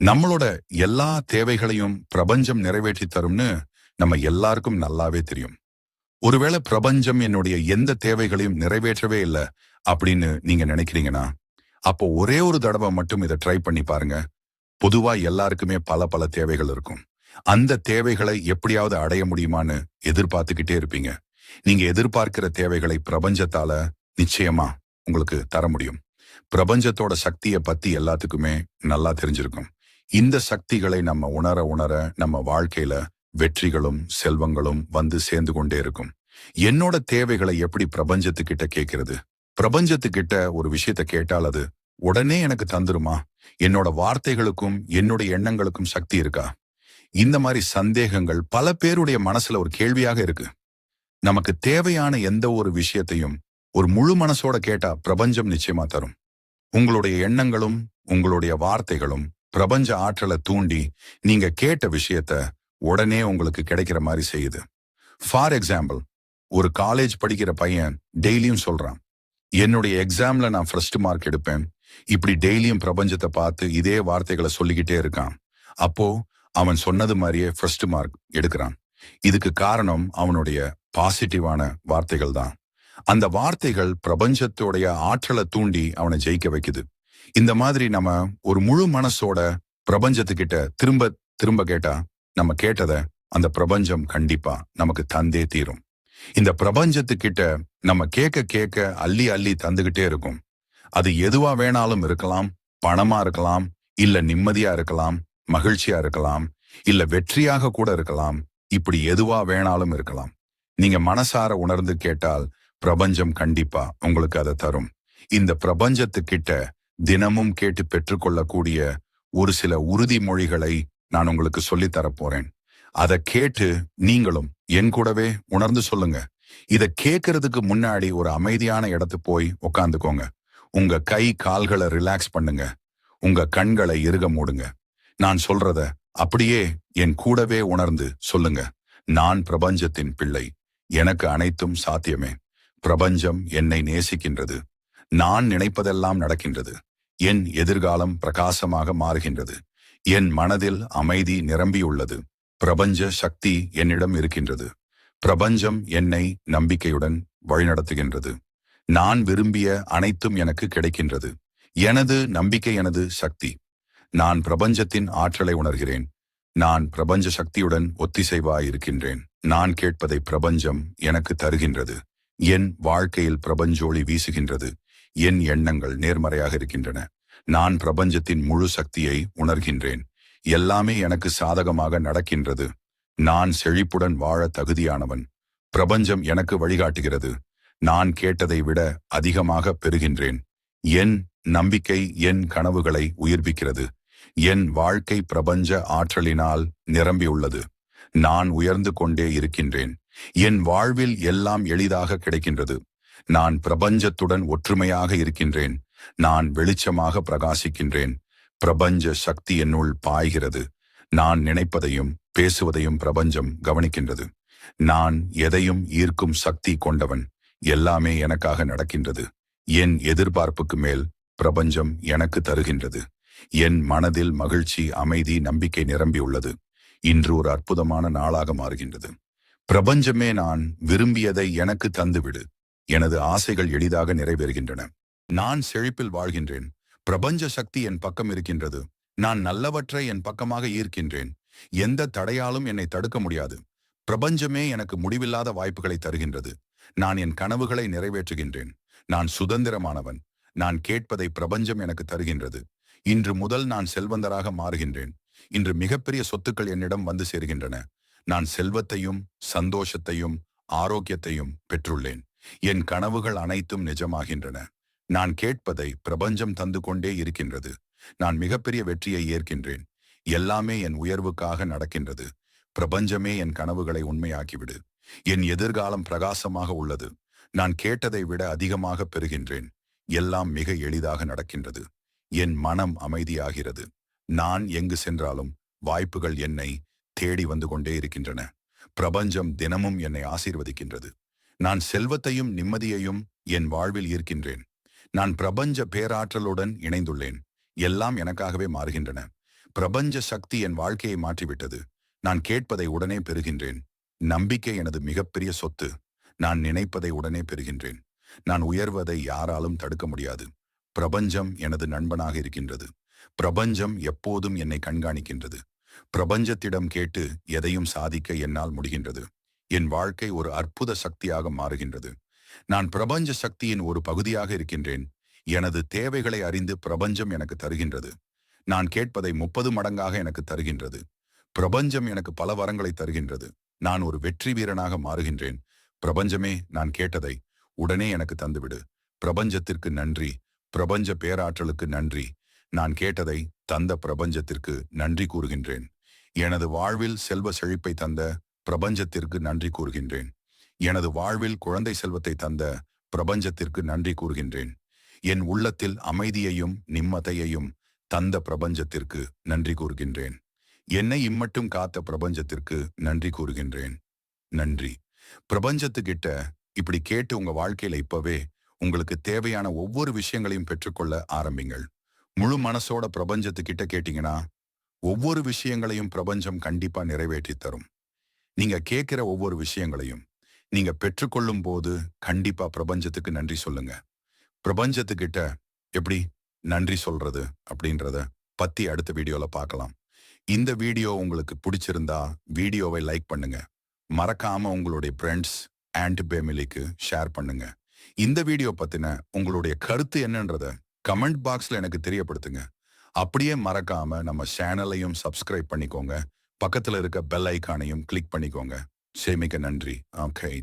நம்மளோட எல்லா தேவைகளையும் பிரபஞ்சம் நிறைவேற்றி தரும்னு நம்ம எல்லாருக்கும் நல்லாவே தெரியும். ஒருவேளை பிரபஞ்சம் என்னுடைய எந்த தேவைகளையும் நிறைவேற்றவே இல்லை அப்படின்னு நீங்க நினைக்கிறீங்கன்னா அப்போ ஒரே ஒரு தடவை மட்டும் இதை ட்ரை பண்ணி பாருங்க. பொதுவா எல்லாருக்குமே பல பல தேவைகள் இருக்கும். அந்த தேவைகளை எப்படியாவது அடைய முடியுமான்னு எதிர்பார்த்துக்கிட்டே இருப்பீங்க. நீங்க எதிர்பார்க்கிற தேவைகளை பிரபஞ்சத்தால நிச்சயமா உங்களுக்கு தர முடியும். பிரபஞ்சத்தோட சக்தியை பத்தி எல்லாத்துக்குமே நல்லா தெரிஞ்சிருக்கும். இந்த சக்திகளை நம்ம உணர உணர நம்ம வாழ்க்கையில வெற்றிகளும் செல்வங்களும் வந்து சேர்ந்து கொண்டே இருக்கும். என்னோட தேவைகளை எப்படி பிரபஞ்சத்துக்கிட்ட கேட்கிறது பிரபஞ்சத்துக்கிட்ட ஒரு விஷயத்த கேட்டால் அது உடனே எனக்கு தந்துருமா? என்னோட வார்த்தைகளுக்கும் என்னுடைய எண்ணங்களுக்கும் சக்தி இருக்கா? இந்த மாதிரி சந்தேகங்கள் பல பேருடைய மனசுல ஒரு கேள்வியாக இருக்கு. நமக்கு தேவையான எந்த ஒரு விஷயத்தையும் ஒரு முழு மனசோட கேட்டா பிரபஞ்சம் நிச்சயமா தரும். உங்களுடைய எண்ணங்களும் உங்களுடைய வார்த்தைகளும் பிரபஞ்ச ஆற்றலை தூண்டி நீங்க கேட்ட விஷயத்த உடனே உங்களுக்கு கிடைக்கிற மாதிரி செய்யுது. ஃபார் எக்ஸாம்பிள் ஒரு காலேஜ் படிக்கிற பையன் டெய்லியும் சொல்றான் என்னுடைய எக்ஸாம்ல நான் ஃபர்ஸ்ட் மார்க் எடுப்பேன். இப்படி டெய்லியும் பிரபஞ்சத்தை பார்த்து இதே வார்த்தைகளை சொல்லிக்கிட்டே இருக்கான். அப்போ அவன் சொன்னது மாதிரியே ஃபர்ஸ்ட் மார்க் எடுக்கிறான். இதுக்கு காரணம் அவனுடைய பாசிட்டிவான வார்த்தைகள் தான். அந்த வார்த்தைகள் பிரபஞ்சத்தோடைய ஆற்றலை தூண்டி அவனை ஜெயிக்க வைக்குது. இந்த மாதிரி நம்ம ஒரு முழு மனசோட பிரபஞ்சத்துக்கிட்ட திரும்ப திரும்ப கேட்டா நம்ம கேட்டத அந்த பிரபஞ்சம் கண்டிப்பா நமக்கு தந்தே தீரும். இந்த பிரபஞ்சத்துக்கிட்ட நம்ம கேட்க கேட்க அள்ளி அள்ளி தந்துகிட்டே இருக்கும். அது எதுவா வேணாலும் இருக்கலாம் பணமா இருக்கலாம் இல்ல நிம்மதியா இருக்கலாம் மகிழ்ச்சியா இருக்கலாம் இல்ல வெற்றியாக கூட இருக்கலாம் இப்படி எதுவா வேணாலும் இருக்கலாம். நீங்க மனசார உணர்ந்து கேட்டால் பிரபஞ்சம் கண்டிப்பா உங்களுக்கு அதை தரும். இந்த பிரபஞ்சத்துக்கிட்ட தினமும் கேட்டு பெற்றுக்கொள்ளக்கூடிய ஒரு சில உறுதிமொழிகளை நான் உங்களுக்கு சொல்லித்தரப்போறேன் அதை கேட்டு நீங்களும் என் கூடவே உணர்ந்து சொல்லுங்க. இத கேட்கறதுக்கு முன்னாடி ஒரு அமைதியான இடத்து போய் உக்காந்துக்கோங்க. உங்க கை கால்களை ரிலாக்ஸ் பண்ணுங்க. உங்க கண்களை இறுக மூடுங்க. நான் சொல்றத அப்படியே என் கூடவே உணர்ந்து சொல்லுங்க. நான் பிரபஞ்சத்தின் பிள்ளை. எனக்கு அனைத்தும் சாத்தியமே. பிரபஞ்சம் என்னை நேசிக்கின்றது. நான் நினைப்பதெல்லாம் நடக்கின்றது. என் எதிர்காலம் பிரகாசமாக மாறுகின்றது. என் மனதில் அமைதி நிரம்பியுள்ளது. பிரபஞ்ச சக்தி என்னிடம் இருக்கின்றது. பிரபஞ்சம் என்னை நம்பிக்கையுடன் வழிநடத்துகின்றது. நான் விரும்பிய அனைத்தும் எனக்கு கிடைக்கின்றது. எனது நம்பிக்கை எனது சக்தி. நான் பிரபஞ்சத்தின் ஆற்றலை உணர்கிறேன். நான் பிரபஞ்ச சக்தியுடன் ஒத்திசைவாயிருக்கின்றேன் நான் கேட்பதை பிரபஞ்சம் எனக்கு தருகின்றது. என் வாழ்க்கையில் பிரபஞ்சோழி வீசுகின்றது. என் எண்ணங்கள் நேர்மறையாக இருக்கின்றன. நான் பிரபஞ்சத்தின் முழு சக்தியை உணர்கின்றேன். எல்லாமே எனக்கு சாதகமாக நடக்கின்றது. நான் செழிப்புடன் வாழ தகுதியானவன். பிரபஞ்சம் எனக்கு வழிகாட்டுகிறது. நான் கேட்டதை விட அதிகமாக பெறுகின்றேன். என் நம்பிக்கை என் கனவுகளை உயிர்ப்பிக்கிறது. என் வாழ்க்கை பிரபஞ்ச ஆற்றலினால் நிரம்பியுள்ளது. நான் உயர்ந்து கொண்டே இருக்கின்றேன். என் வாழ்வில் எல்லாம் எளிதாக கிடைக்கின்றது. நான் பிரபஞ்சத்துடன் ஒற்றுமையாக இருக்கின்றேன். நான் வெளிச்சமாக பிரகாசிக்கின்றேன். பிரபஞ்ச சக்தி என்னுள் பாய்கிறது. நான் நினைப்பதையும் பேசுவதையும் பிரபஞ்சம் கவனிக்கின்றது. நான் எதையும் ஈர்க்கும் சக்தி கொண்டவன் எல்லாமே எனக்காக நடக்கின்றது. என் எதிர்பார்ப்புக்கு மேல் பிரபஞ்சம் எனக்கு தருகின்றது. என் மனதில் மகிழ்ச்சி அமைதி நம்பிக்கை நிரம்பியுள்ளது இன்று ஒரு அற்புதமான நாளாக மாறுகின்றது. பிரபஞ்சமே நான் விரும்பியதை எனக்கு தந்துவிடு. எனது ஆசைகள் எளிதாக நிறைவேறுகின்றன. நான் செழிப்பில் வாழ்கின்றேன். பிரபஞ்ச சக்தி என் பக்கம் இருக்கின்றது. நான் நல்லவற்றை என் பக்கமாக ஈர்க்கின்றேன். எந்த தடையாலும் என்னை தடுக்க முடியாது. பிரபஞ்சமே எனக்கு முடிவில்லாத வாய்ப்புகளை தருகின்றது. நான் என் கனவுகளை நிறைவேற்றுகின்றேன். நான் சுதந்திரமானவன். நான் கேட்பதை பிரபஞ்சம் எனக்கு தருகின்றது. இன்று முதல் நான் செல்வந்தராக மாறுகின்றேன். இன்று மிகப்பெரிய சொத்துக்கள் என்னிடம் வந்து சேர்கின்றன. நான் செல்வத்தையும் சந்தோஷத்தையும் ஆரோக்கியத்தையும் பெற்றுள்ளேன். என் கனவுகள் அனைத்தும் நிஜமாகின்றன. நான் கேட்பதை பிரபஞ்சம் தந்து கொண்டே இருக்கின்றது. நான் மிகப்பெரிய வெற்றியை ஏற்கின்றேன். எல்லாமே என் உயர்வுக்காக நடக்கின்றது. பிரபஞ்சமே என் கனவுகளை உண்மையாக்கிவிடு. என் எதிர்காலம் பிரகாசமாக உள்ளது. நான் கேட்டதை விட அதிகமாக பெறுகின்றேன். எல்லாம் மிக எளிதாக நடக்கின்றது. என் மனம் அமைதியாகிறது. நான் எங்கு சென்றாலும் வாய்ப்புகள் என்னை தேடி வந்து கொண்டே இருக்கின்றன. பிரபஞ்சம் தினமும் என்னை ஆசீர்வதிக்கின்றது. நான் செல்வத்தையும் நிம்மதியையும் என் வாழ்வில் ஈர்க்கின்றேன். நான் பிரபஞ்ச பேராற்றலுடன் இணைந்துள்ளேன். எல்லாம் எனக்காகவே மாறுகின்றன. பிரபஞ்ச சக்தி என் வாழ்க்கையை மாற்றிவிட்டது. நான் கேட்பதை உடனே பெறுகின்றேன். நம்பிக்கை எனது மிகப்பெரிய சொத்து. நான் நினைப்பதை உடனே பெறுகின்றேன். நான் உயர்வதை யாராலும் தடுக்க முடியாது. பிரபஞ்சம் எனது நண்பனாக இருக்கின்றது. பிரபஞ்சம் எப்போதும் என்னை கண்காணிக்கின்றது. பிரபஞ்சத்திடம் கேட்டு எதையும் சாதிக்க என்னால் முடிகின்றது. என் வாழ்க்கை ஒரு அற்புத சக்தியாக மாறுகின்றது. நான் பிரபஞ்ச சக்தியின் ஒரு பகுதியாக இருக்கின்றேன். எனது தேவைகளை அறிந்து பிரபஞ்சம் எனக்கு தருகின்றது. நான் கேட்பதை முப்பது மடங்காக எனக்கு தருகின்றது. பிரபஞ்சம் எனக்கு பல வரங்களை தருகின்றது. நான் ஒரு வெற்றி வீரனாக மாறுகின்றேன். பிரபஞ்சமே நான் கேட்டதை உடனே எனக்கு தந்துவிடு. பிரபஞ்சத்திற்கு நன்றி. பிரபஞ்ச பேராற்றலுக்கு நன்றி. நான் கேட்டதை தந்த பிரபஞ்சத்திற்கு நன்றி கூறுகின்றேன். எனது வாழ்வில் செல்வ செழிப்பை தந்த பிரபஞ்சத்திற்கு நன்றி கூறுகின்றேன். எனது வாழ்வில் குழந்தை செல்வத்தை தந்த பிரபஞ்சத்திற்கு நன்றி கூறுகின்றேன். என் உள்ளத்தில் அமைதியையும் நிம்மதையையும் தந்த பிரபஞ்சத்திற்கு நன்றி கூறுகின்றேன். என்னை இம்மட்டும் காத்த பிரபஞ்சத்திற்கு நன்றி கூறுகின்றேன். நன்றி. பிரபஞ்சத்துக்கிட்ட இப்படி கேட்டு உங்க வாழ்க்கையில இப்பவே உங்களுக்கு தேவையான ஒவ்வொரு விஷயங்களையும் பெற்றுக்கொள்ள ஆரம்பிங்கள். முழு மனசோட பிரபஞ்சத்துக்கிட்ட கேட்டீங்கன்னா ஒவ்வொரு விஷயங்களையும் பிரபஞ்சம் கண்டிப்பா நிறைவேற்றி தரும். நீங்க கேட்கிற ஒவ்வொரு விஷயங்களையும் நீங்க பெற்றுக்கொள்ளும் போது கண்டிப்பா பிரபஞ்சத்துக்கு நன்றி சொல்லுங்க. பிரபஞ்சத்துக்கிட்ட எப்படி நன்றி சொல்றது அப்படின்றத பத்தி அடுத்த வீடியோல பார்க்கலாம். இந்த வீடியோ உங்களுக்கு பிடிச்சிருந்தா வீடியோவை லைக் பண்ணுங்க. மறக்காம உங்களுடைய ஃப்ரெண்ட்ஸ் அண்ட் ஃபேமிலிக்கு ஷேர் பண்ணுங்க. இந்த வீடியோ பத்தின உங்களுடைய கருத்து என்னன்றத கமெண்ட் பாக்ஸ்ல எனக்கு தெரியப்படுத்துங்க. அப்படியே மறக்காம நம்ம சேனலையும் சப்ஸ்கிரைப் பண்ணிக்கோங்க. பக்கத்துல இருக்க பெல் ஐக்கானையும் கிளிக் பண்ணிக்கோங்க. சேமிக்க நன்றி. ஓகே